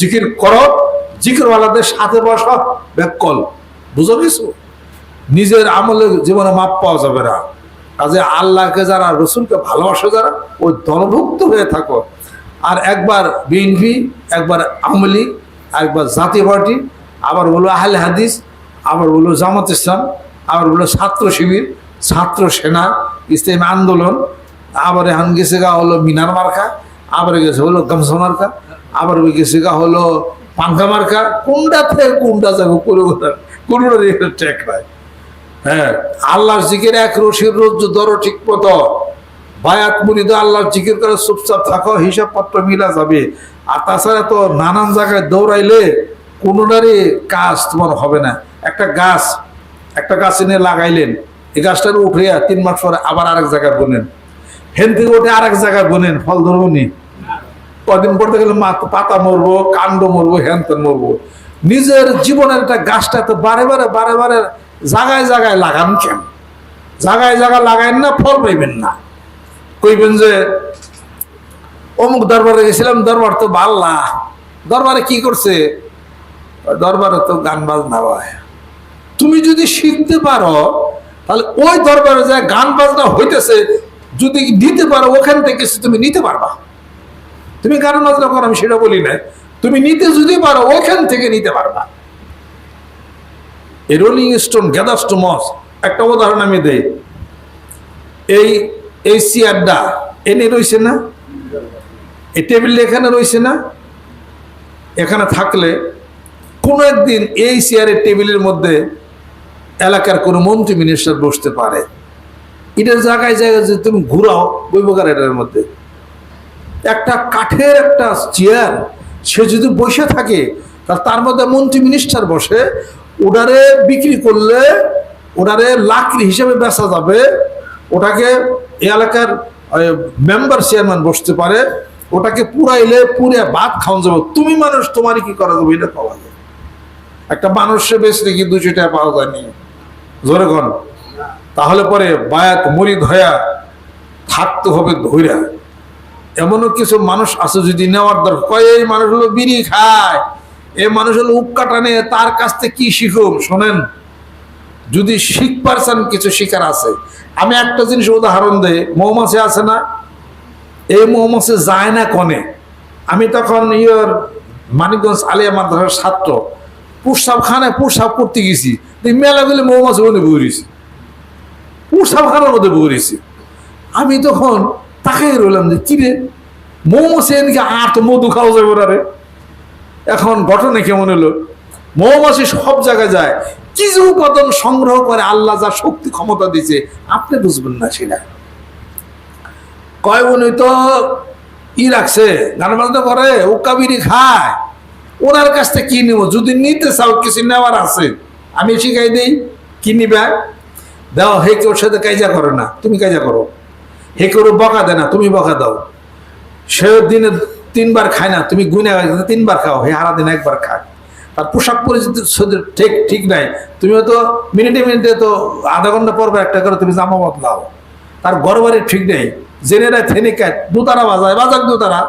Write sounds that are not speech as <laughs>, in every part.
জিকির করো, জিকিরওয়ালাদের সাথে বসো ব্যাকল বুঝো কিছু নিজের আমলে জীবনে মাপ পাওয়া যাবে না। কাজে আল্লাহকে যারা, রসুলকে ভালোবাসো যারা, ওই দলভুক্ত হয়ে থাকো। আর একবার বিএনপি একবার আওয়ামী লীগ একবার জাতীয় পার্টি, আবার বলো আহলে হাদিস, আবার বলো জামাত ইসলাম, আবার বলো ছাত্র শিবির, ছাত্র সেনা, ইসলামী আন্দোলন, আবার এখন গেছে গা হলো মিনার মার্কা, আবার গেছে হলো গামছা মার্কা। আবার গেছে গা হলো পাঙ্খা মার্কা। কোনটা থেকে কোনটা যাবে? কোনো কোনোটার একটা ট্র্যাক নাই হ্যাঁ। আল্লাহর জিকির এক রশির রোজ ধরো ঠিক মতো। বায়াত মুরিদ আল্লাহর জিকির করে চুপচাপ থাকো হিসাব পত্র মিলা যাবে। আর তাছাড়া তো নানান জায়গায় দৌড়াইলে কোনোটারই কাজ তোমার হবে না। একটা গাছ একটা গাছ এনে লাগাইলেন। এই গাছটার উঠে তিন মাস পরে আবার আরেক জায়গায় বোনেন। হেন থেকে উঠে আরেক জায়গায় বোনেন, ফল ধরবো নি। কদিন পড়তে গেলে মা- পাতা মরবো, কাণ্ড মরবো হ্যান ত্যান মরবো। নিজের জীবনের একটা গাছটা তো বারে বারে বারে বারে জায়গায় জায়গায় লাগান কেন? জায়গায় জায়গায় লাগাইন না, ফল পাইবেন না। কইবেন যে, অমুক দরবারে গেছিলাম, দরবার তো বাল্লা। দরবারে কি করছে? দরবারে তো গান বাজনা হয় তুমি যদি শিখতে পারো, তাহলে ওই দরবারে যা গান বাজনা হইতেছে, যদি নিতে পারো, ওখান থেকে তুমি নিতে পারবা। তুমি গান বাজনা করো আমি সেটা বলি না তুমি নিতে যদি পারো ওখান থেকে নিতে পারবা। এই রোলিং স্টোন গ্যাদাস্টোমস একটা উদাহরণ আমি দেই। এই এই চেয়ারটা, এনে রয়েছে না? এই টেবিল এখানে রয়েছে না? এখানে থাকলে কোনো একদিন এই চেয়ারের টেবিলের মধ্যে এলাকার কোনো মন্ত্রী মিনিস্টার বসতে পারে। এটার জায়গায় জায়গায় যে তুমি ঘুরাও বইবকার এটার মধ্যে। একটা কাঠের একটা চেয়ার সে যদি বসে থাকে তার মধ্যে মন্ত্রী মিনিস্টার বসে, ওটারে বিক্রি করলে, ওটারে লাকড়ি হিসেবে বেচা যাবে, ওটাকে এলাকার মেম্বার চেয়ারম্যান বসতে পারে, ওটাকে পুরাইলে পুরে ভাত খাওয়া যাবে। তুমি মানুষ, তোমারই কি করা যাবে? এটা পাওয়া যায়। একটা মানুষে বেচলে কি দুশো টাকা পাওয়া যায়নি জোরে তাহলে পরে বায়াত, মরিদ হয়া থাকতে হবে ধৈরা এমনও কিছু মানুষ আছে যদি নেওয়ার দরকার। কয়, এই মানুষ হলো বিড়ি খায়। এই মানুষ হলো উক্কা টানে, তার কাছ থেকে কি শিখুম? শোনেন, যদি শিখ পারছেন কিছু শিকার আছে। আমি একটা জিনিস উদাহরণ দেই, মৌমাছি আছে না? এই মৌমাছি যায় না কনে? আমি তখন ইয়র মানিকগঞ্জ আলিয়া মাদ্রাসার ছাত্র। পুরসাব খানে, পুরসাব করতে গেছি। মেলাগুলি মৌমাছি বইরেছি পুরসাব খানার মধ্যে বইরেছি আমি তখন তাকাই রইলাম যে কিরে মৌমাছি এদিকে আর তো মধু খাওয়া যাবে না রে? এখন ঘটনা কেমন হলো? মৌমাছি সব জায়গায় যায়। কিছু উপাদান সংগ্রহ করে আল্লাহ যা শক্তি, ক্ষমতা দিছে আপনি বুঝবেন না সেটা। কয় উনি তো, ই রাখছে, গান বাজনা করে, উক্কা বিড়ি খায়। ওনার কাছ থেকে কি নিব? যদি নিতে চাও, কিছু নেওয়ার আছে। আমি শিখাই দিই, কি নিবে? দাও, হে কেউ সাথে কাজা করো না। তুমি কাজা করো। হে কেউ বকা দেয় না, তুমি বকা দাও। সে দিনে তিনবার খায় না, তুমি গুনে তিনবার খাও, হে হারা দিন একবার খায়। তার পোশাক পরিচিত ঠিক ঠিক নাই। তুমিও তো মিনিটে মিনিটে তো আধা ঘণ্টা পর পর একটা করে তুমি জামা বদলাও। তার ঘর বাড়ি ঠিক নেই। জেনে নেয় থেনে কায় দুতারা বাজায়, বাজাক দুতারা।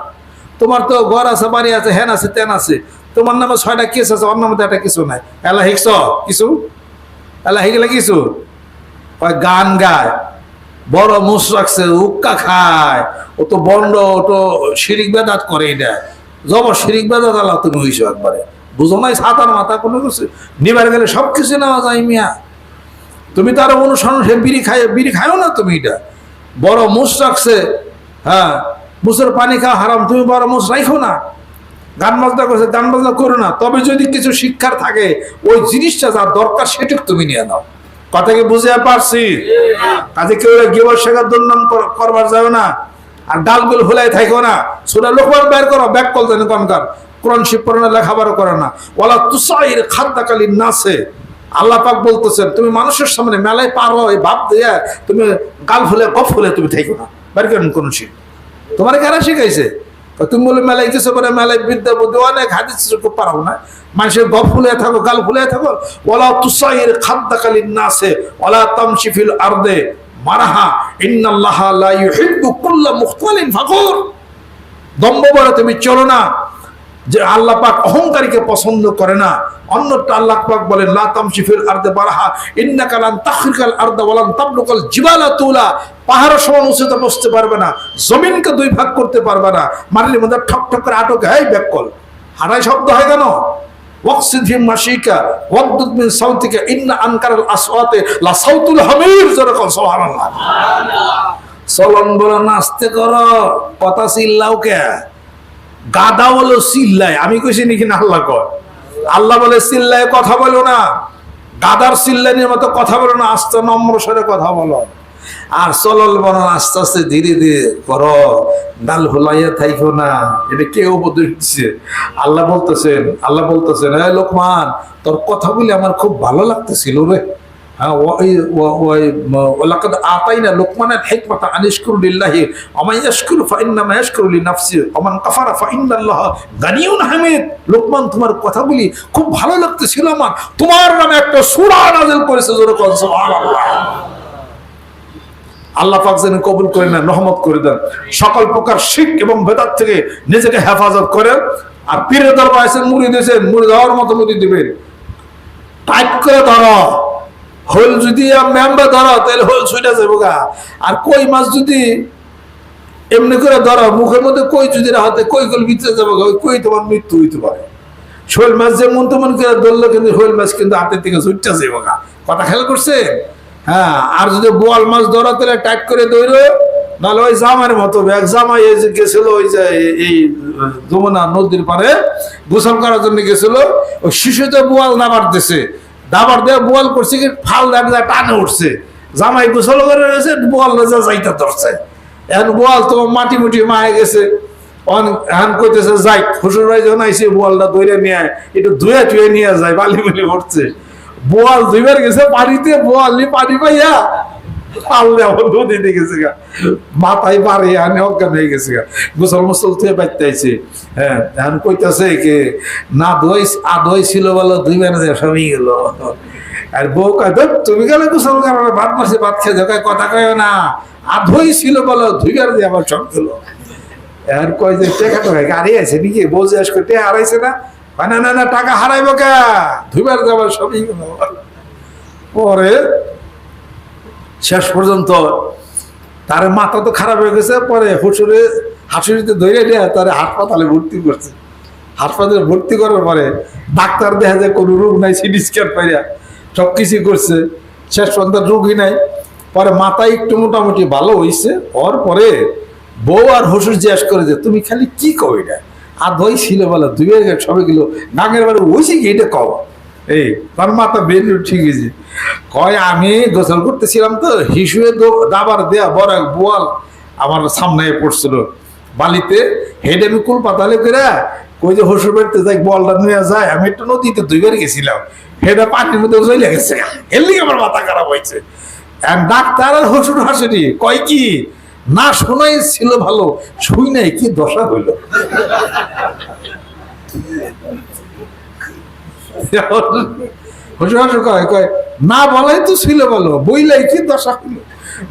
তোমার তো ঘর আছে, বাড়ি আছে হ্যান আছে, তেন আছে। তোমার নামে ছয়টা কেস আছে নামে তো একটা কিছু নাই। এলা হিকস কিছু? এলা হিগলে কিছু? গান গায়। বড় মুস রাখছে উক্কা খায়। ও তো বন্ড, ও তো শিরিক বেদাত করে এটা। জব শিরিক বেদাত আল্লাহ তুমি হইছো একবারে। বুঝো নাই সাতার মাথা কোনো কিছু? নিবার গেলে সব কিছু নেওয়া যায় মিয়া। তুমি তার অনুসরণ সে বিড়ি খায়, বিড়ি খায়ও না তুমি এটা। বড় মুস রাখছে হ্যাঁ মুসের পানি খাওয়া হারাম, তুমি বড় মুস রাখো না। গান বাজনা করছে, গান বাজনা করো না। তবে যদি কিছু শিক্ষার থাকে, ওই জিনিসটা যা দরকার সেটুক তুমি নিয়ে নাও। কথা কি বুঝে পারছি? কাজে কেউ গেবর শেখার দুর্নাম কর- করবার যাবে না। আর ডালগুলো ভুলাই থাকো না। সুরা লোকবার বের করো, ব্যাক কল দেন কনকার কোরআন শিব পড়ে লেখাবারও করে না। ওলা তুষাইর খাদ্যাকালীন নাচে আল্লাহ পাক বলতেছেন, তুমি মানুষের সামনে মেলায় পার এই ভাব দিয়ে তুমি গাল ফুলে গপ ফুলে তুমি থাকো না। বের করেন কোন শিব। তোমার কারা শিখাইছে? তুমি বলে মেলায় কিছু করে মেলায় বিদ্যা বুদ্ধি, অনেক হাদিস পারাও না। মানুষের গপ ফুলে থাকো, গাল ফুলে থাকো। ওলা তুসাহির খাদ্দাকালীন নাসে ওলা তামশিফিল আর্দে মারাহা, ইন্নাল্লাহ লা ইউহিব্বু কুল্লা মুখতালিন ফাকুর। দম্ভ বলে তুমি চলো না। যে আল্লাহ পাক অহংকারীকে পছন্দ করে না। অন্যটা আল্লাহ পাক বলেন লা তামশিফিল আরদে বারাহা ইন্নাকা লান তাখরিকাল আরদা ওয়ালান তাবলুকাল জিবালা তুলা। পাহাড়ের সমান উঁচুতে বসতে পারবে না জমিনকে দুই ভাগ করতে পারবে না। মারলে মধ্যে ঠক ঠক করে আটক হয় ব্যাকল হারাই শব্দ হয় কেন? ওয়াকসিদহিম মাশিকা ওয়াদুদ মিন সাউতিকা ইন্না আনকারাল আসওয়াতে লা সাউতুল হামির যেরকম সুবহানাল্লাহ। চলন বলো নাচতে করো কথা চিল্লাও কে? গাদা বলো চিল্লায় আমি কইছি নাকি না আল্লাহ কর আল্লাহ বলে চিল্লায় কথা বলো না। গাদার চিল্লানির মতো কথা বলো না, আস্তে নম্র স্বরে কথা বলো। আর চলল বলো আস্তে আস্তে ধীরে ধীরে করো, ডাল হোলাইয়া থাইকো না। এটা কে উপদেশ দিচ্ছে আল্লাহ বলতেছেন আল্লাহ বলতেছেন হ্যাঁ লোকমান, তোর কথা বলে আমার খুব ভালো লাগতেছিল রে। ওলাকাদ আতাইনা লোকমানের হিকমাতা লোকমান, তোমার কথাগুলি খুব ভালো লাগতেছিল আমার। তোমার নামে একটা করেছে সুবহানাল্লাহ। আল্লাহ পাক যেন কবুল করে নেন রহমত করে দেন। সকল প্রকার শিখ এবং বেদাত থেকে নিজেকে হেফাজত করেন। আর পীরের দরবার আছেন মুড়ি দিয়েছেন, মুড়ি দেওয়ার মতো মুড়ি দিবেন। টাইট করে ধরো। হোল যদি মেম্বার ধরো, তাহলে হোল ছুটে যাব গা। আর কই মাছ যদি এমনি করে ধরো, মুখের মধ্যে কই যদি হাতে কই কল ভিতরে যাব গা কই তোমার মৃত্যু হইতে পারে? শোল মাছ যেমন তেমন করে ধরলো, কিন্তু শোল মাছ কিন্তু হাতের থেকে ছুটতে যাব গা। কথা খেয়াল করছে? হ্যাঁ আর যদি বোয়াল মাছ ধরো, তাহলে টাইট করে দৌড়ো নাহলে ওই জামার মতো এক জামাই এই যে গেছিল, ওই যে এই যমুনা নদীর পারে গোসল করার জন্য গেছিল, ওই শিশুতে বোয়াল নামার দিছে দাবার দেওয়া বোয়াল করছে কি, ফাল দেখা টানে উঠছে। জামাই গোসল করে রয়েছে, বোয়াল যা যাইতে ধরছে। এখন বোয়াল তো মাটি মুটি মায়ে গেছে। এখন কইতেছে, যাই, শ্বশুর ভাই যখন আইসে বোয়ালটা ধরে নিয়ে একটু ধুয়ে টুয়ে নিয়ে যায় বালি বালি উঠছে বোয়াল ধুইবার গেছে পানিতে বোয়াল পানি পাইয়া আমার নদীতে গেছে গা। মাথায় পারে আনে অজ্ঞান হয়ে গেছে গা। গোসল মুসল থেকে বাইতে হ্যাঁ এখন কইতাছে কি, না দই আদই ছিল বলো দুইবার যে সবই গেল। আর বউ কয় তুমি গেলে গোসল করার, ভাত মাসে ভাত খেয়ে যাও। কথা কয় না আধই ছিল বলো দুই দুইবার যে আমার সব গেল। এখন কয় যে, টেকা গাড়ি আছে নাকি? বউ যে আজকে টেকা হারাইছে না না না না, টাকা হারাইবো কে? দুইবার যাবার সবই গেল। পরে শেষ পর্যন্ত তার মাথা তো খারাপ হয়ে গেছে, পরে হুসুরে হাসুরিতে ধরে নিয়ে তার হাসপাতালে ভর্তি করছে। হাসপাতালে ভর্তি করার পরে ডাক্তার দেখা যায় কোনো রোগ নাই সিটি স্ক্যান পাইয়া সব কিছুই করছে। শেষ পর্যন্ত রোগই নাই। পরে মাথায় একটু মোটামুটি ভালো হয়েছে হওয়ার পরে বউ আর হসুর জিজ্ঞেস করে যে, তুমি খালি কি কও এটা? আর দই ছিল বলে দুই সবাই গেল নাঙের বাড়ি ওইসে কি এটা কও? এই, তার মাথা বেরিয়ে ঠিক গেছে। কয়, আমি গোসল করতেছিলাম তো, হিসুয়ে দাবার দেয়া বড় বোয়াল আমার সামনে পড়ছিল। বালিতে হেডে আমি কুল পাতালে করে কই যে হসুর বাড়িতে যাই বলটা নিয়ে যায়, আমি একটু নদীতে দুইবার গেছিলাম। হেডে পানির মধ্যে চলে গেছে। এর লিগে আমার মাথা খারাপ হয়েছে। ডাক্তার আর হসুর হাসেনি কয় কি, না শোনাই ছিল ভালো, শুই নাই, কি দশা হইল? <laughs> হুজুর হাসু কয় কয়, না বলাই তো ছিল বলো, বইলাই কি দশা হলো?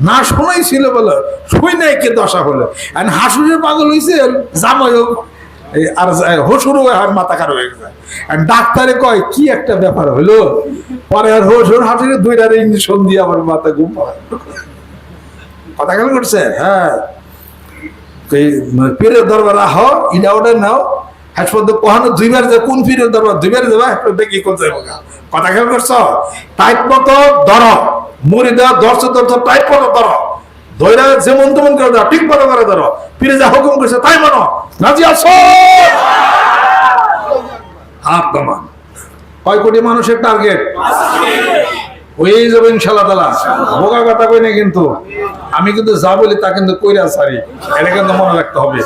না শোনাই ছিল বলো শুই নাই কি দশা হলো? আর হাসুরের পাগল হয়েছে জামাইও আর হসুরও আর মাথা খারাপ হয়ে গেছে। আর ডাক্তারে কয়, কি একটা ব্যাপার হলো? পরে আর হসুর হাসুরে দুইটার ইঞ্জেকশন দিয়ে আমার মাথা ঘুম কথা কেন করছে হ্যাঁ। মানে দরবার আহ ইটা ওটা নাও। হ্যাঁ কখনো দুইবার যে কোন পীরের দরবার দুইবার যাবা হ্যাঁ কোন যাব কথা খেয়াল করছ? টাইট মতো ধর, মুড়ি দেওয়া দর্শ দর্শ টাইট মতো ধর। ধৈরা যেমন তেমন করে দাও ঠিক মতো করে ধরো। পীরে যা, হুকুম করছে, তাই মানো। রাজি আছো? হাত নামান। কয় কোটি মানুষের টার্গেট হয়ে যাবে ইনশাল্লাহ তালা। বোকা কথা কই না কিন্তু। আমি কিন্তু যা বলি তা কিন্তু কইরা সারি এটা কিন্তু মনে রাখতে হবে।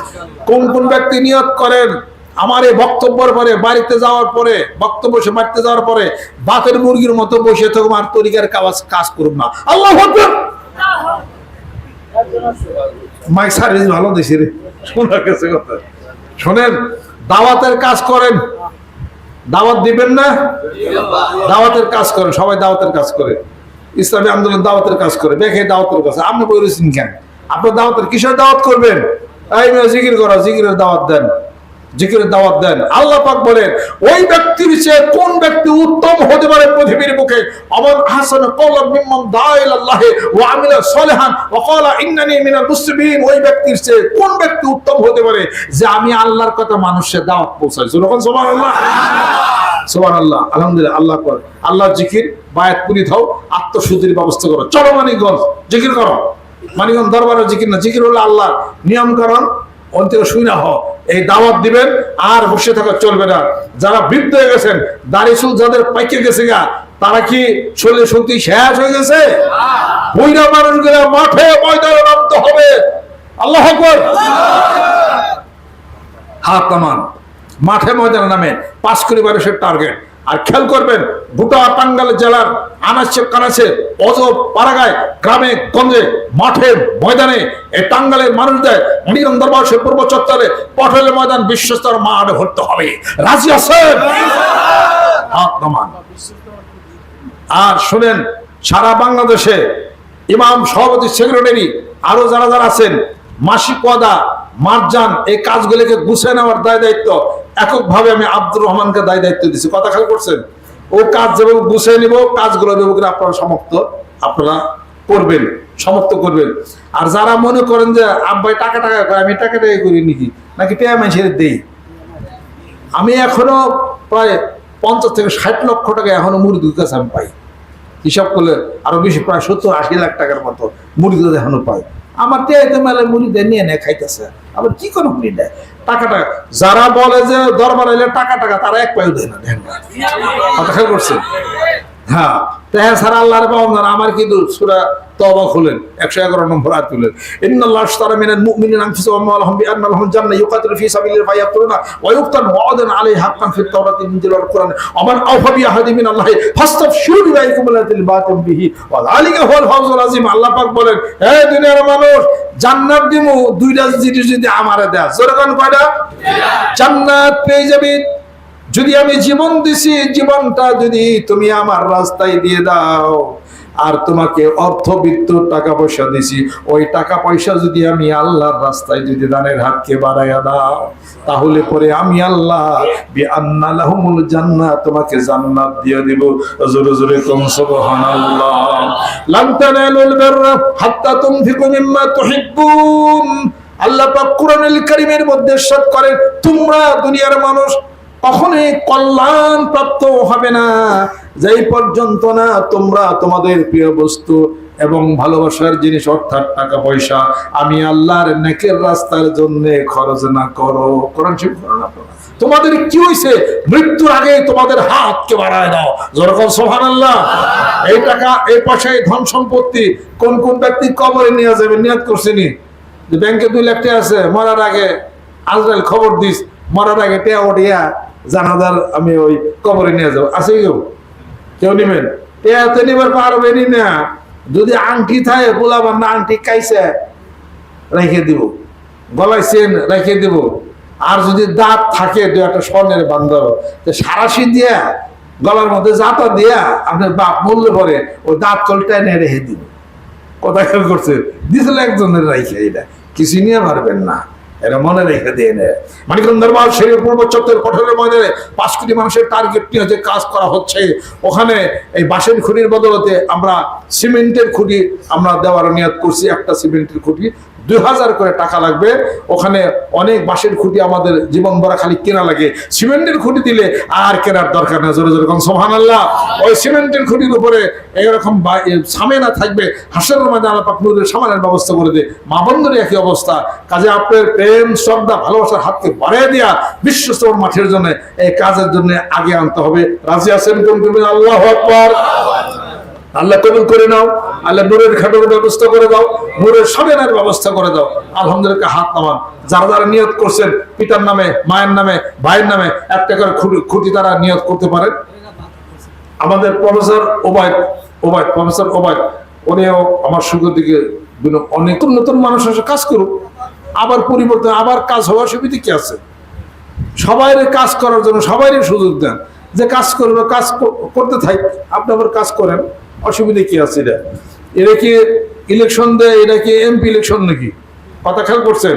কোন কোন ব্যক্তি নিয়ত করেন? আমার এই বক্তব্যের পরে বাড়িতে যাওয়ার পরে বক্তব্য সে বাড়িতে যাওয়ার পরে বাতের মুরগির মতো বসে থাকুন আর তরিকার কাজ কাজ করুন না। আল্লাহ মাইক সার্ভিস ভালো দিছি রে। শোনা গেছে কথা। শোনেন দাওয়াতের কাজ করেন। দাওয়াত দিবেন না? দাওয়াতের কাজ করেন সবাই দাওয়াতের কাজ করে। ইসলামী আন্দোলন দাওয়াতের কাজ করে। দেখে দাওয়াতের কাজ। আপনি বলেছেন কেন? আপনার দাওয়াতের কিসের দাওয়াত করবেন? এই জিকির করো জিকিরের দাওয়াত দেন। জিকিরের দাওয়াত দেন। আল্লাহ পাক বলেন, ওই ব্যক্তির চেয়ে কোন ব্যক্তি উত্তম হতে পারে পৃথিবীর বুকে? অমন হাসান কওলাম মিম্মান দাআ ইলাল্লাহি ওয়া আমিলা সলিহান ওয়া ক্বালা ইন্নানি মিনাল মুসলিমিন। ওই ব্যক্তির চেয়ে কোন ব্যক্তি উত্তম হতে পারে? যে আমি আল্লাহর কথা মানুষের দাওয়াত পৌঁছাই। যখন সুবহানাল্লাহ। সুবহানাল্লাহ। আলহামদুলিল্লাহ, আল্লাহ কর আল্লাহ জিকির বায়াত পুরি থাও আত্মশুদ্ধির ব্যবস্থা করো। চলো মানিকগঞ্জ, জিকির করো। মানিকগঞ্জ দরবারে জিকির না, জিকির হলো আল্লাহ নিয়মকরণ অন্তিম শুই না হও। এই দাওয়াত দিবেন আর বসে থাকা চলবে না। যারা বৃদ্ধ হয়ে গেছেন দাড়ি চুল যাদের পাইকে গেছে গা। তারা কি শরীরে শক্তি শেষ হয়ে গেছে? বইরা মানুষগুলো মাঠে ময়দানে নামতে হবে। আল্লাহ হাত নামান। মাঠে ময়দানে নামে। পাঁচ কোটি মানুষের টার্গেট আর খেয়াল করবেন গোটা টাঙ্গাল জেলার আনাচে কানাচে অজ পাড়াগায় গ্রামে, গঞ্জে, মাঠে, ময়দানে এই টাঙ্গালের মানুষদের মণিরম দরবার পূর্ব চত্বরে পটলের ময়দান বিশ্বস্তর মাঠে ভরতে হবে। রাজি আছেন? নামান আর শুনেন, সারা বাংলাদেশে ইমাম সভাপতি সেক্রেটারি আরও যারা যারা আছেন, মাসিক পদা মারজান, এই কাজগুলিকে গুছিয়ে নেওয়ার দায় দায়িত্ব। এককভাবে আমি আব্দুর রহমানকে দায় দায়িত্ব দিচ্ছি কথা খেয়াল করছেন? ও কাজ যেভাবে গুছিয়ে নিব, কাজগুলো করে আপনারা সমাপ্ত, আপনারা করবেন, সমাপ্ত করবেন। আর যারা মনে করেন যে, আব্বাই টাকা টাকা করে আমি টাকা টাকা করি নাকি? নাকি পেয়া মানুষের দেই? আমি এখনও প্রায় পঞ্চাশ থেকে ষাট লক্ষ টাকা এখনও মুরগির কাছে আমি পাই। হিসাব করলে আরও বেশি, প্রায় সত্তর আশি লাখ টাকার মতো মুরগি এখনও পাই। আমার টেয়াইতে মেলে মুড়ি দেয়, নিয়ে নেয় খাইতেছে। আবার কি কোনো মুড়ি দেয়? টাকা টাকা যারা বলে যে দরবার এলে টাকা টাকা, তারা এক পায়ে দেয় না, দেখেন না। কথা খেয়াল করছে হ্যাঁ। তাহা সারা আল্লাহর পাওয়া আমার কিন্তু সুরা তবা খুলেন। একশো এগারো নম্বর আয়াত তুলেন। ইন্নাল্লাহ আশতারা মিনাল মুমিনিনা আনফুসাহুম ওয়া আমওয়ালাহুম বিআন্না লাহুম জান্নাহ ইউকাতিলু ফি সাবিলিল্লাহি ফায়াকতুলুনা ওয়া ইউক্তালু ওয়াদান আলাইহি হাক্কান ফিত তাওরাতি ইনজিল ওয়াল কুরআন। ওয়া মান আওফা ফাস্তাবশিরু বিআইকুম আল্লাযী বাতুম বিহি আল্লাহ পাক বলেন, হে দুনিয়ার মানুষ, জান্নাত দিমু। দুইটা জিনিস যদি আমারে দেয়া। জোরে কোন কয়টা? জান্নাত পেয়ে যাবি। যদি আমি জীবন দিছি, জীবনটা যদি তুমি আমার রাস্তায় দিয়ে দাও, আর তোমাকে অর্থবিত্ত টাকা পয়সা দিছি, ওই টাকা পয়সা যদি আমি আল্লাহর রাস্তায় যদি দানের হাতকে বাড়াইয়া দাও, তাহলে পরে আমি আল্লাহ বি আন্না লাহুমুল জান্নাত তোমাকে জান্নাত দিয়ে দিব। জোরে জোরে কম, সুবহানাল্লাহ। লান তানালুল বিররা হাত্তা মিম্মা তুহিব্বুন। আল্লাহ পাক কোরআনুল কারীমের মধ্যে সব করেন, তোমরা দুনিয়ার মানুষ কখনোই কল্যাণ প্রাপ্ত হবে না। যেই পর্যন্ত না তোমরা তোমাদের প্রিয় বস্তু এবং ভালোবাসার জিনিস, অর্থাৎ টাকা পয়সা আমি আল্লাহর নেকের রাস্তার জন্য খরচ না করো। কোরআন তোমাদের কি হয়েছে মৃত্যুর আগে তোমাদের হাতকে বাড়ায় দাও। যেরকম সোহান আল্লাহ এই টাকা, এই পয়সা, এই ধন সম্পত্তি কোন কোন ব্যক্তি কবরে নিয়ে যাবে? নিয়াদ করছেনি যে ব্যাংকে দুই লাখ টাকা আছে, মরার আগে আজরাইল খবর দিস, মরার আগে টেয়া ওঠিয়া জানাজার আমি ওই কবরে নিয়ে যাব। আছে কেউ? কেউ নিবেন? টেয়া তো নিবার পারবেনি না। যদি আংটি থাকে গোলাবার না আংটি কাইছে, রেখে দিব। গলায় চেন রেখে দিব। আর যদি দাঁত থাকে, দু একটা স্বর্ণের বান্ধব সারাশি দিয়া, গলার মধ্যে জাতা দিয়া, আপনার বাপ মূল্য পরে ওই দাঁত কলটা এনে রেখে দিব। কথা খেয়াল করছে? দিছিল একজনের রাইখে এটা। কিছু নিয়ে পারবেন না। এটা মনে রেখে দিয়ে নেয়। মানিকন্দর দরবার সেই পূর্ব চত্বর কঠোরের ময়দানে পাঁচ কোটি মানুষের টার্গেট নিয়ে যে কাজ করা হচ্ছে, ওখানে এই বাঁশের খুঁটির বদলতে আমরা সিমেন্টের খুঁটি আমরা দেওয়ার নিয়াদ করছি, একটা সিমেন্টের খুঁটি দুই হাজার করে টাকা লাগবে। ওখানে অনেক বাঁশের খুঁটি আমাদের জীবন ভরা খালি কেনা লাগে। সিমেন্টের খুঁটি দিলে আর কেনার দরকার না জোরে জোরে সোহান আল্লাহ ওই সিমেন্টের খুঁটির উপরে এইরকম সামেনা থাকবে। হাসের মধ্যে আল্লাহ পাক নূরের সামানের ব্যবস্থা করে দে। মা বন্ধুর একই অবস্থা। কাজে আপনার প্রেম, শ্রদ্ধা, ভালোবাসার হাতকে বাড়িয়ে দেওয়া বিশ্বস্তর মাঠের জন্য এই কাজের জন্য আগে আনতে হবে। রাজি আছেন কোন করবেন আল্লাহ আকবার। আল্লাহ কবুল করে নাও। আল্লাহ নূরের খাটোর ব্যবস্থা করে দাও। নূরের সবেনের ব্যবস্থা করে দাও। আলহামদুলিল্লাহ হাত নামান। যারা যারা নিয়ত করছেন, পিতার নামে, মায়ের নামে, ভাইয়ের নামে, একটা করে খুঁটি- তারা নিয়ত করতে পারেন। আমাদের প্রফেসর ওবায়দ ওবায়দ, প্রফেসর ওবায়দ, উনিও আমার সুখের দিকে অনেক নতুন নতুন মানুষ এসে কাজ করুক। আবার পরিবর্তন, আবার কাজ হওয়ার সুবিধা কি আছে? সবাই কাজ করার জন্য সবাই সুযোগ দেন। যে কাজ করবে, কাজ করতে থাক আপনি আবার কাজ করেন, অসুবিধা কি আছে এটা? এটা কি ইলেকশন দেয় এটা কি এমপি ইলেকশন নাকি? কথা খেয়াল করছেন?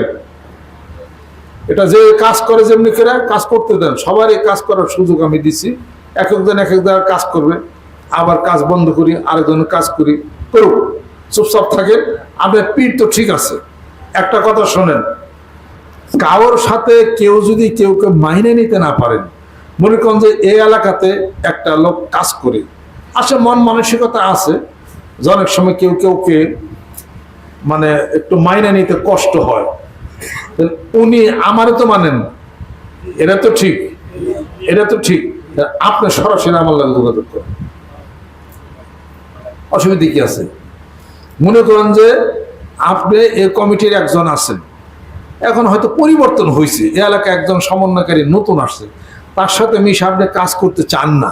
এটা যে কাজ করে যেমনি করে কাজ করতে দেন, সবারই কাজ করার সুযোগ আমি দিছি। এক একজন এক এক কাজ করবে, আবার কাজ বন্ধ করি আরেকজনের কাজ করি, করুক, চুপচাপ থাকেন, আপনার পীর তো ঠিক আছে। একটা কথা শোনেন, কারোর সাথে কেউ যদি কেউ কেউ মাইনে নিতে না পারেন মনে করেন যে এই এলাকাতে একটা লোক কাজ করে। আসে মন মানসিকতা আছে, যে অনেক সময় কেউ কেউকে মানে একটু মাইনে নিতে কষ্ট হয়। উনি আমারও তো মানেন, এটা তো ঠিক, এটা তো ঠিক, আপনি সরাসরি আমার লাগে যোগাযোগ করেন। অসুবিধা কি আছে? মনে করেন যে আপনি এই কমিটির একজন আছেন। এখন হয়তো পরিবর্তন হয়েছে এই এলাকায় একজন সমন্বয়কারী নতুন আসছে। তার সাথে মিশে আপনি কাজ করতে চান না।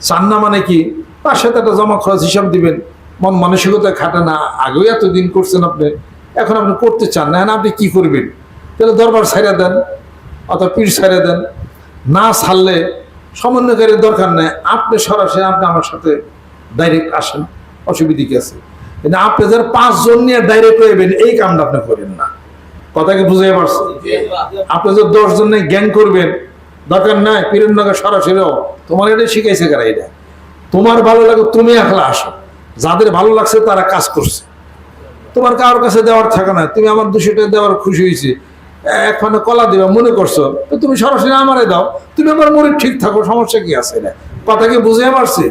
চান না মানে কি? তার সাথে একটা জমা খরচ হিসাব দিবেন। মন মানসিকতা খাটে না। আগেও এতদিন করছেন আপনি। এখন আপনি করতে চান না। আপনি কি করবেন? তাহলে দরবার ছাইড়া দেন অথবা পীর ছাইড়া দেন। না ছাড়লে সমন্বয়কারীর দরকার নেই। আপনি সরাসরি আপনি আমার সাথে ডাইরেক্ট আসেন। অসুবিধা কি আছে? কিন্তু আপনি যারা পাঁচজন নিয়ে ডাইরেক্ট হইবেন এই কামটা আপনি করেন না। কথা কি বুঝতে পারছি আপনি যদি দশ জন নিয়ে জ্ঞান করবেন দরকার নাই, পীরের নগর সরাসরি তোমার এটা শিখাইছে কারা এটা তোমার ভালো লাগে, তুমি একলা আসো। যাদের ভালো লাগছে, তারা কাজ করছে। তোমার কারোর কাছে দেওয়ার থাকে না। তুমি আমার দুশো টাকা দেওয়ার খুশি হয়েছে। এক ফানে কলা দিবা, মনে করছ, তো তুমি সরাসরি আমারে দাও। তুমি আমার মনে ঠিক থাকো, সমস্যা কি আছে না? কথা কি বুঝে পারছি?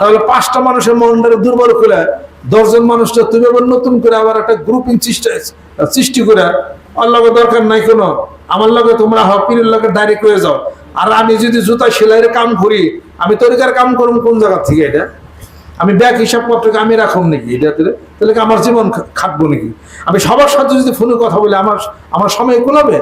তাহলে পাঁচটা মানুষের মনটাকে দুর্বল করে, দশজন মানুষটা তুমি আবার নতুন করে আবার একটা গ্রুপিং সৃষ্টি সৃষ্টি করে আর লগে দরকার নাই কোনো। আমার লগে তোমরা হও পীরের লগে ডাইরেক্ট হয়ে যাও। আর আমি যদি জুতা সেলাইয়ের কাম করি, আমি তরিকার কাম করুন কোন জায়গা থেকে এটা? আমি ব্যাগ হিসাবপত্রকে আমি রাখুন নাকি এটা তাহলে আমার জীবন খাটবো নাকি? আমি সবার সাথে যদি ফোনে কথা বলি, আমার আমার সময় কোলাবে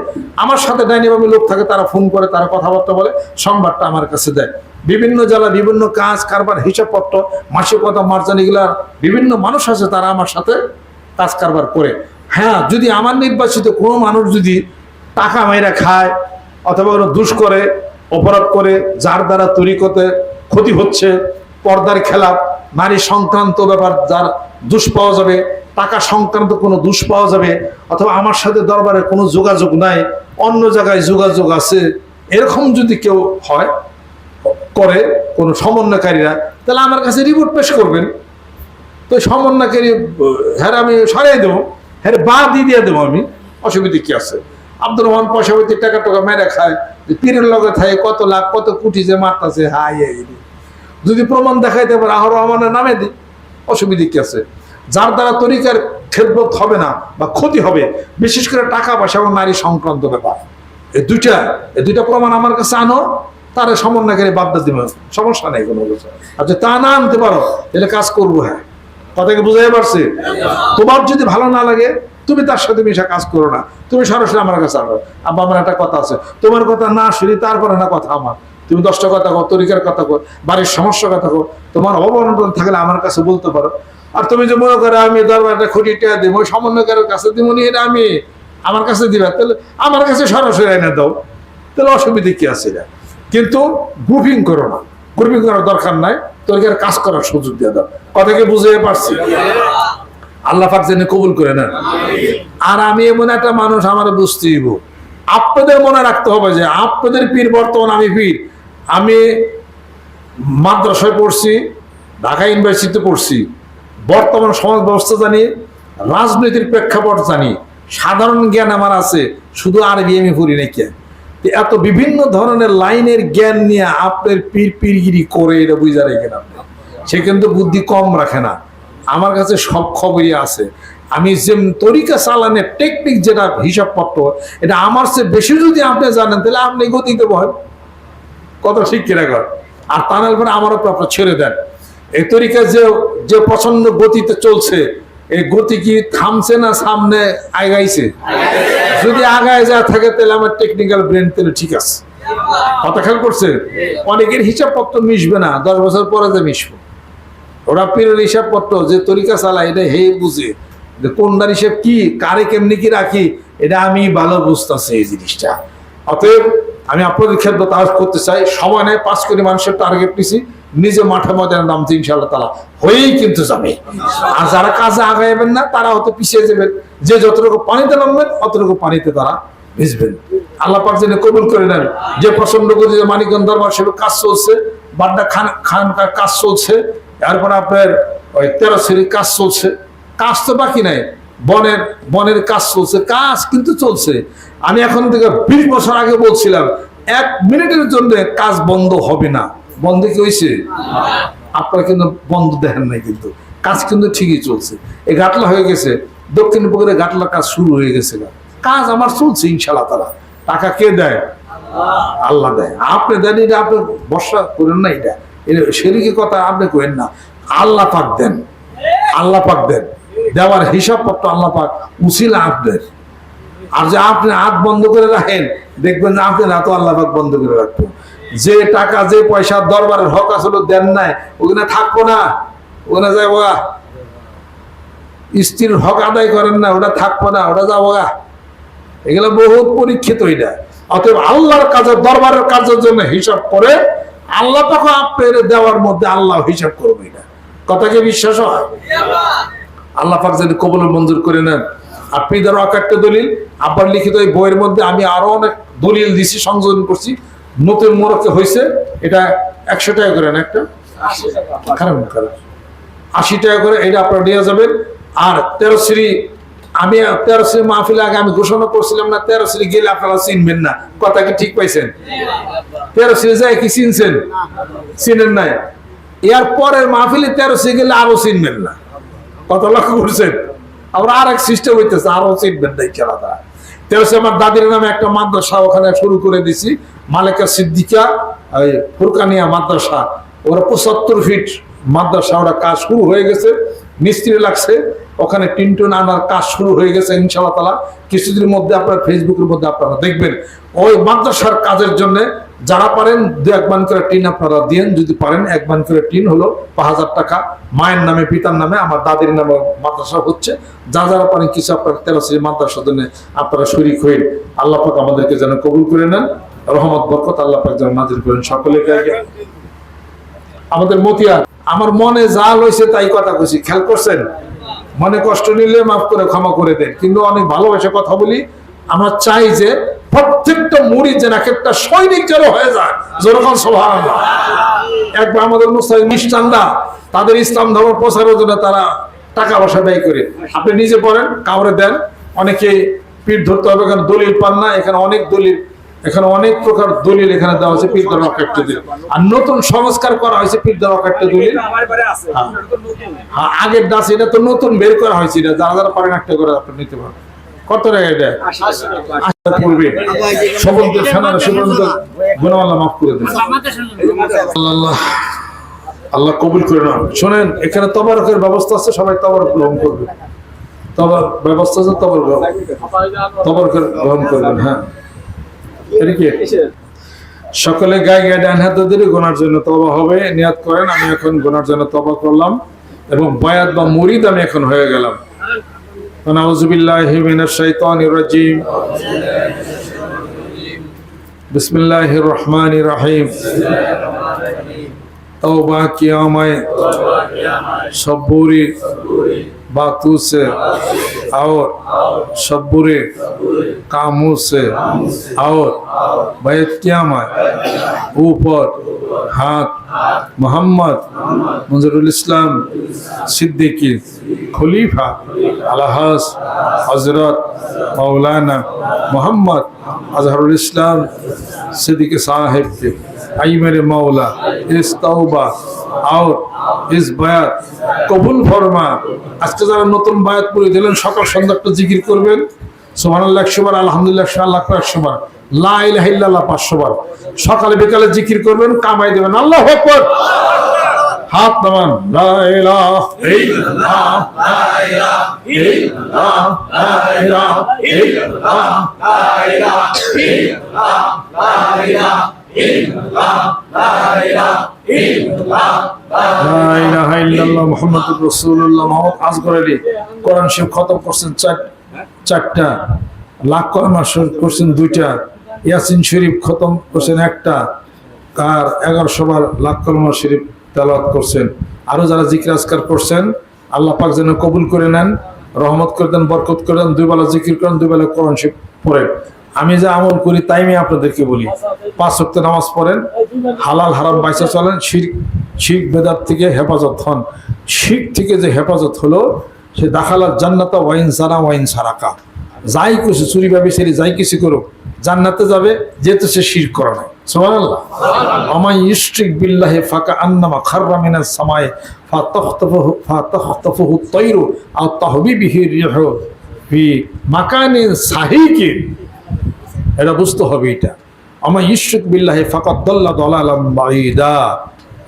আমার সাথে ডাইনিভাবে লোক থাকে, তারা ফোন করে, তারা কথাবার্তা বলে, সংবাদটা আমার কাছে দেয়। বিভিন্ন জেলা, বিভিন্ন কাজ, কারবার, হিসাবপত্র, মাসিকতা, মার্জান এগুলা বিভিন্ন মানুষ আছে, তারা আমার সাথে কাজ কারবার করে। হ্যাঁ যদি আমার নির্বাচিত কোনো মানুষ যদি টাকা মাইরা খায় অথবা কোনো দুষ করে, অপরাধ করে, যার দ্বারা তরিকতে ক্ষতি হচ্ছে, পর্দার খেলা নারী সংক্রান্ত ব্যাপার যার দুষ পাওয়া যাবে, টাকা সংক্রান্ত কোনো দুষ পাওয়া যাবে, অথবা আমার সাথে দরবারে কোনো যোগাযোগ নাই, অন্য জায়গায় যোগাযোগ আছে, এরকম যদি কেউ হয়, করে কোনো সমন্বয়কারীরা, তাহলে আমার কাছে রিপোর্ট পেশ করবেন। তো সমন্বয়কারী হ্যাঁ আমি সরাই দেবো। হ্যাঁ বা দিয়ে দিয়ে দেবো আমি। অসুবিধা কি আছে? আব্দুর রহমান পয়সা হইতে টাকা টাকা মেরে খায় পীরের লগে থাকে কত লাখ, কত কোটি যে মারতাছে হাই। যদি প্রমাণ দেখাইতে পারে আহর রহমানের নামে দিই অসুবিধা কি আছে? যার দ্বারা তরিকার খেদমত হবে না বা ক্ষতি হবে, বিশেষ করে টাকা পয়সা এবং নারী সংক্রান্ত ব্যাপার। এই দুইটা এই দুইটা প্রমাণ আমার কাছে আনো, তারা সমন্বয়কারী বাদটা দিবে সমস্যা নেই কোনো কিছু। আচ্ছা তা না আনতে পারো, তাহলে কাজ করব হ্যাঁ। কথাকে বুঝাই পারছি? তোমার যদি ভালো না লাগে, তুমি তার সাথে মিশা কাজ করো না। তুমি সরাসরি আমার কাছে আনো আব্বা, আমার একটা কথা আছে। তোমার কথা না শুনি তারপরে না কথা আমার। তুমি দশটা কথা কো তরিকার কথা কো বাড়ির সমস্যার কথা কো তোমার অবনটন থাকলে আমার কাছে বলতে পারো। আর তুমি যে মনে করো আমি দরবারটা খুঁটি টেয়া দিব সমন্বয়কারের কাছে দিব নি, এটা আমি আমার কাছে দিবা। তাহলে আমার কাছে সরাসরি এনে দাও। তাহলে অসুবিধে কি আছে কিন্তু গ্রুপিং করো না। গ্রুপিং করার দরকার নাই, তরিকার কাজ করার সুযোগ দিয়ে দাও। কথাকে বুঝে পারছি। আল্লাহ পাক যেন কবুল করে নেন। আর আমি এমন একটা মানুষ, আমার বুঝতে দিব আপনাদের মনে রাখতে হবে যে, আপনাদের পীর বর্তমান আমি পীর। আমি মাদ্রাসায় পড়ছি, ঢাকা ইউনিভার্সিটিতে পড়ছি। বর্তমান সমাজ ব্যবস্থা জানি, রাজনীতির প্রেক্ষাপট জানি। সাধারণ জ্ঞান আমার আছে, শুধু আরবি আমি পড়ি নাকি এত বিভিন্ন ধরনের লাইনের জ্ঞান নিয়ে আপনার পীর পীরগিরি করে এটা বুঝা রেখেন আপনি। সে কিন্তু বুদ্ধি কম রাখে না। আমার কাছে সব খবরই আছে। আমি যে তরিকা চালানের টেকনিক যেটা হিসাবপত্র, এটা আমার চেয়ে বেশি যদি আপনি জানেন, তাহলে আপনি গতিতে বহেন কত ঠিক কিনা কর? আর তা নাহলে পরে আমারও তো আপনার ছেড়ে দেন। এই তরিকা যে যে প্রচণ্ড গতিতে চলছে, এই গতি কি থামছে না সামনে আগাইছে? যদি আগায় যা থাকে, তাহলে আমার টেকনিক্যাল ব্রেন তাহলে ঠিক আছে। কথা খেয়াল করছে? অনেকের হিসাবপত্র মিশবে না, দশ বছর পরে যে মিশবো। ওরা পীরের হিসাবপত্র যে তরিকা চালায়, এটা হে বুঝে। যে কোনটার হিসেব কি, কারে কেমনি কি রাখি, এটা আমি ভালো বুঝতেছি এই জিনিসটা। অতএব আমি আপনাদের ক্ষেত্রে তাজ করতে চাই, সময় নেই, পাঁচ কোটি মানুষের টার্গেট নিছি। নিজে মাঠে ময়দানে নামতে ইনশাল্লাহ তালা। হয়েই কিন্তু যাবে। আর যারা কাজে আগাইবেন না, তারা হয়তো পিছিয়ে যাবেন। যে যতটুকু পানিতে নামবেন, অতটুকু পানিতে তারা ভিজবেন। আল্লাহ পাক যেন কবুল করে নেন। যে পছন্দ করে যে মানিকগঞ্জ দরবার সেটা কাজ চলছে, বাড্ডা খান খানকার কাজ চলছে, তারপর আপনার ওই তেরো শ্রেণির কাজ চলছে। কাজ তো বাকি নাই। বনের বনের কাজ চলছে। কাজ কিন্তু চলছে। আমি এখন থেকে বিশ বছর আগে বলছিলাম, এক মিনিটের জন্য কাজ বন্ধ হবে না। বন্ধ কি হয়েছে আপনারা কিন্তু বন্ধ দেখেন নাই কিন্তু। কাজ কিন্তু ঠিকই চলছে। এই গাটলা হয়ে গেছে। দক্ষিণ পুকুরে গাটলা কাজ শুরু হয়ে গেছে কাজ আমার চলছে ইনশাল্লাহ তারা টাকা কে দেয়? আল্লাহ দেয়। আপনি দেন, এটা আপনি বর্ষা করেন না এটা। সেদিকে কথা আপনি করেন না। আল্লাহ পাক দেন। আল্লাহ পাক দেন। দেওয়ার হিসাবপত্র আল্লাহ পাক উচিল আপনার আর যে আপনি হাত বন্ধ করে রাখেন, দেখবেন আপনি হাতও আল্লাহ পাক বন্ধ করে রাখব যে টাকা, যে পয়সা দরবারের হক আসলে দেন নাই। ওখানে থাকব না। ওখানে যাব গা। স্ত্রীর হক আদায় করেন না, ওটা থাকব না, ওটা যাব গা। এগুলো বহুত পরীক্ষিত এটা। অতএব আল্লাহর কাজে, দরবারের কাজের জন্য হিসাব করে আল্লাহ পাকে আপনার দেওয়ার মধ্যে আল্লাহ হিসাব করবে এটা। কথা কি বিশ্বাস হয়? আল্লাহ পাক যদি কবল মঞ্জুর করে নেন। আপনি ধরো একটা দলিল আব্বার লিখিত এই বইয়ের মধ্যে আমি আরও অনেক দলিল দিছি, সংযোজন করছি। নতুন মোড়কে হয়েছে এটা একশো টাকা করে না একটা? খারাপ না, খারাপ। আশি টাকা করে এটা আপনারা নিয়ে যাবেন। আর তেরো শ্রী আমি তেরো শ্রী মাহফিলে আগে আমি ঘোষণা করছিলাম না তেরো শ্রী গেলে আপনারা চিনবেন না। কথা কি ঠিক পাইছেন? তেরো শ্রী যায় কি চিনছেন? চিনেন নাই। এর পরের মাহফিলে তেরো শ্রী গেলে আরও চিনবেন না। কত লক্ষ্য করছেন? আমরা আর এক সিস্টেম হইতেছে আরও চিনবেন না খেলা আমার দাদির নামে একটা মাদ্রাসা ওখানে শুরু করে দিছি। মালেকা সিদ্দিকা ওই ফুরকানিয়া মাদ্রাসা। ওরা পঁচাত্তর ফিট মাদ্রাসা, ওরা কাজ শুরু হয়ে গেছে, মিস্ত্রি লাগছে। ওখানে টিনটুন আনার কাজ শুরু হয়ে গেছে ইনশাল্লাহ তালা কিছুদিনের মধ্যে আপনার ফেসবুকের মধ্যে আপনারা দেখবেন। ওই মাদ্রাসার কাজের জন্য যারা পারেন, দু এক মান করে টিন আপনারা দিয়েন। যদি পারেন, এক মান করে টিন হলো পাঁচ হাজার টাকা। মায়ের নামে, পিতার নামে, আমার দাদির নামে মাদ্রাসা হচ্ছে। যা যারা পারেন, কিছু আপনার তেরো শ্রী মাদ্রাসার জন্য আপনারা শরিক হয়ে আল্লাহ পাক আমাদেরকে যেন কবুল করে নেন। রহমত, বরকত আল্লাহ পাক যেন নাজির করেন সকলে আমাদের মতিয়া, আমার মনে যা লইছে তাই কথা কইছি। খেয়াল করছেন? মনে কষ্ট নিলে মাফ করে, ক্ষমা করে দেন। কিন্তু অনেক ভালোবেসে কথা বলি। আমরা চাই যে প্রত্যেকটা মুড়ি যেন এক একটা সৈনিক যেন হয়ে যায়। যেরকম সোভান একবার আমাদের মুসলিম খ্রিস্টানরা তাদের ইসলাম ধর্ম প্রচারের জন্য তারা টাকা পয়সা ব্যয় করে। আপনি নিজে পড়েন কাউরে দেন। অনেকে পিঠ ধরতে হবে এখানে দলিল পান না। এখানে অনেক দলিল এখানে অনেক প্রকার দলিল এখানে দেওয়া হয়েছে পীর ধর্ম একটা দলিল। আর নতুন সংস্কার করা হয়েছে পীর ধর্ম একটা দলিল। হ্যাঁ। হ্যাঁ, আগের দাস এটা তো নতুন বের করা হয়েছে। এটা যারা যারা পারেন একটা করে আপনি নিতে পারেন। কত দেন। আল্লাহ কবুল করে নাও। শোনেন, এখানে তবারকের ব্যবস্থা আছে, সবাই তবারক গ্রহণ করবে। তবার ব্যবস্থা আছে, তবর তবরকের গ্রহণ করবেন হ্যাঁ। সকলে গায়ে গায়ে ডান হাতে ধরে গোনার জন্য তবা হবে, নিয়াত করেন, আমি এখন গোনার জন্য তবা করলাম, এবং বায়াত বা মুরিদ আমি এখন হয়ে গেলাম। ونعوذ بالله من الشيطان الرجيم بسم الله الرحمن الرحيم তওবা কিয়ামায় সব্বুরি বাতুসে और सब बुरे कामों से और बैत किया मैं ऊपर हाथ मोहम्मद मंजरुल इस्लाम सिद्दीकी खलीफा अलहस हजरत मौलाना मोहम्मद अजहरुल इस्लाम सिद्दीकी साहिब के आई मेरे मौला इस तौबा और ইস বায়াত কবুল ফরমা আজকে যারা নতুন বায়াত করে দিলেন সকাল সন্ধ্যা একটা জিকির করবেন। সুবহানাল্লাহ একশো বার, আলহামদুলিল্লাহ আল্লাহ একশো বার। লা ইলাহা পাঁচশো বার। সকালে বিকালে জিকির করবেন, কামাই দেবেন। আল্লাহ আকবার। হাত নামান। লা করছেন দুইটা, ইয়াসিন শরীফ খতম করছেন একটা, আর এগারোশো বার শরীফ করছেন। আরও যারা জিকির আজকার করছেন, আল্লাহ পাক যেন কবুল করে নেন, রহমত করে দেন, বরকত করে দেন, দুই বেলা জিকির করেন, দুই বেলা কোরআন শরীফ পড়েন। আমি যা আমল করি, তাই আমি আপনাদেরকে বলি, পাঁচ ওয়াক্ত নামাজ পড়েন, হালাল হারাম বাইসা চলেন, শির শিখ বেদার থেকে হেফাজত হন। শিখ থেকে যে হেফাজত হলো, সে দাখালার জান্নাতা ওয়াইন সারা ওয়াইন সারাকা। যাই কিছু চুরি বা বেচারি যাই কিছু করুক, জান্নাতে যাবে, যেহেতু সে শির করে নাই। ইশরিক বিল্লাহি মাকানিন সাহিকিন। এটা বুঝতে হবে এটা আমার ইশরিক বিল্লাহি ফাকাদ দাল্লা দালালাম বাঈদা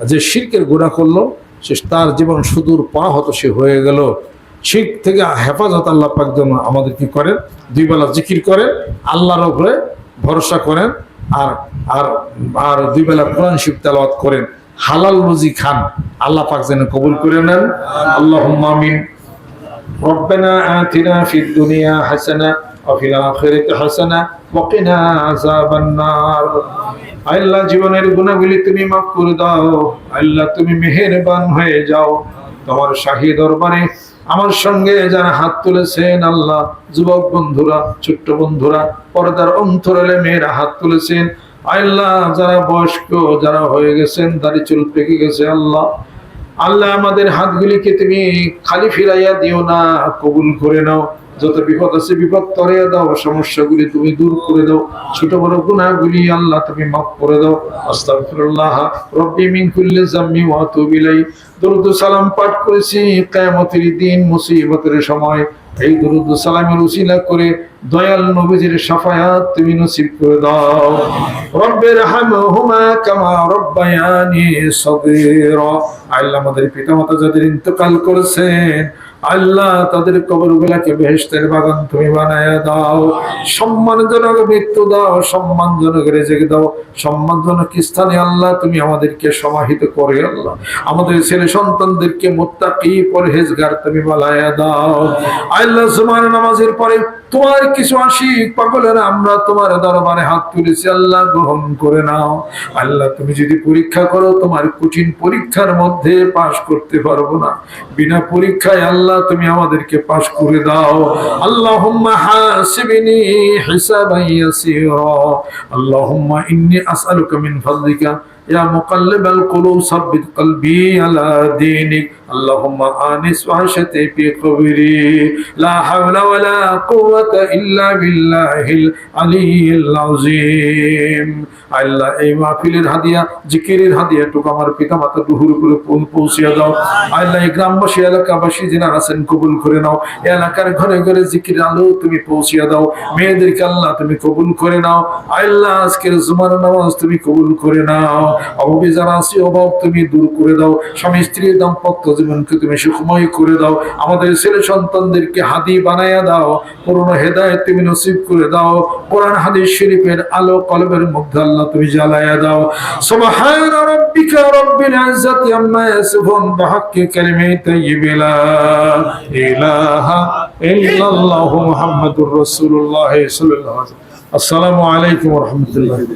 যে শিরকের গুনাহ করলো সে তার জীবন সুদূর পরাহত সে হয়ে গেল শিরক থেকে হেফাজত আল্লাহ পাক যেন আমাদের কি করেন দুই বেলা জিকির করেন আল্লাহর উপরে ভরসা করেন আর আর আর দুই বেলা কোরআন শিব তেলাওয়াত করেন হালাল রুজি খান আল্লাহ পাক যেন কবুল করে নেন আল্লাহ আমিন ربنا آتنا في الدنيا حسنة وفي الآخرة حسنة وقنا عذاب النار আল্লাহ জীবনের গুণাগুলি তুমি মাফ করে দাও আল্লাহ তুমি মেহেরবান হয়ে যাও তোমার শাহী দরবারে আমার সঙ্গে যারা হাত তুলেছেন আল্লাহ যুবক বন্ধুরা ছোট্ট বন্ধুরা পর্দার অন্তরালে মেয়েরা হাত তুলেছেন আল্লাহ যারা বয়স্ক যারা হয়ে গেছেন দাড়ি চুল পেকে গেছে আল্লাহ আল্লাহ আমাদের হাতগুলিকে তুমি খালি ফিরাইয়া দিও না, কবুল করে নাও। যত বিপদ আছে বিপদ তরাইয়া দাও, সমস্যাগুলি তুমি দূর করে দাও। ছোট বড় গুনাহগুলি আল্লাহ তুমি মাফ করে দাও। আস্তাগফিরুল্লাহ, রব্বি মিন কুল্লি যাম্মি ওয়া আতুবু ইলাই দরুদ সালাম পাঠ করেছি, কিয়ামতের দিন, মুসিবতের সময়। এই দুরুদ সালামের উসিলা করে দয়াল নবীজির সাফায়াত তুমি নসিব করে দাও। রব্বের হামহুমা কামা রব্বায়ানি সগীরা। আল্লাহ আমাদের পিতামাতা যাদের ইন্তেকাল করেছেন আল্লাহ তাদের কবর গুলাকে বেহেস্তের বাগান তুমি বানায় দাও। সম্মানজনক মৃত্যু দাও, সম্মানজনক রেজেক দাও, সম্মানজনক স্থানে আল্লাহ তুমি আমাদেরকে সমাহিত করে আল্লাহ। আমাদের ছেলে সন্তানদেরকে মোত্তাকি পরহেজগার তুমি বানায় দাও। আল্লাহ সুমান নামাজের পরে তোমার কিছু আশিক পাগলেরা আমরা তোমার দরবারে হাত তুলেছি, আল্লাহ গ্রহণ করে নাও। আল্লাহ তুমি যদি পরীক্ষা করো, তোমার কঠিন পরীক্ষার মধ্যে পাশ করতে পারব না। বিনা পরীক্ষায় আল্লাহ তুমি আমাদেরকে পাশ করে দাও। আল্লাহ হাসিবনি হিসাবান ইয়াসীরা। আল্লাহুম্মা ইন্নী আসআলুকা মিন ফাদলিকা। يا مقلب القلوب ثبت قلبي على دينك اللهم آنس وحشتي في قبري لا حول ولا قوة إلا بالله العلي العظيم আল্লাহ, এই মাহফিলের হাদিয়া, জিকিরের হাদিয়াটুকু আমার পিতা মাতা দুহুর করে পৌঁছিয়া দাও। আল্লাহ, এই গ্রামবাসী, এলাকাবাসী যারা আছেন, কবুল করে নাও। এলাকার ঘরে ঘরে জিকির আলো তুমি পৌঁছিয়া দাও। মেয়েদেরকে আল্লাহ তুমি কবুল করে নাও। আল্লাহ, আজকের জুমার নামাজ তুমি কবুল করে নাও। অভাবে আছে অভাব তুমি দূর করে দাও। স্বামী স্ত্রীর দাম্পত্য জীবনকে তুমি সুখময় করে দাও। আমাদের ছেলে সন্তানদেরকে হাদি বানাইয়া দাও। পুরনো হেদায়ত তুমি নসিব করে দাও। কোরআন, হাদিস শরীফের আলো কলবের মধ্যে আল্লাহ তুমি জ্বালাইয়া দাও। সুবহান রাব্বিকা রাব্বিল ইজ্জাতি আম্মা ইয়াসিফুন। বিহাক্কি কালিমাতি তাইয়্যিবিলা ইলাহা ইল্লাল্লাহু মুহাম্মাদুর রাসূলুল্লাহ সাল্লাল্লাহু আলাইহি আসসালামু আলাইকুম ওয়া রাহমাতুল্লাহি।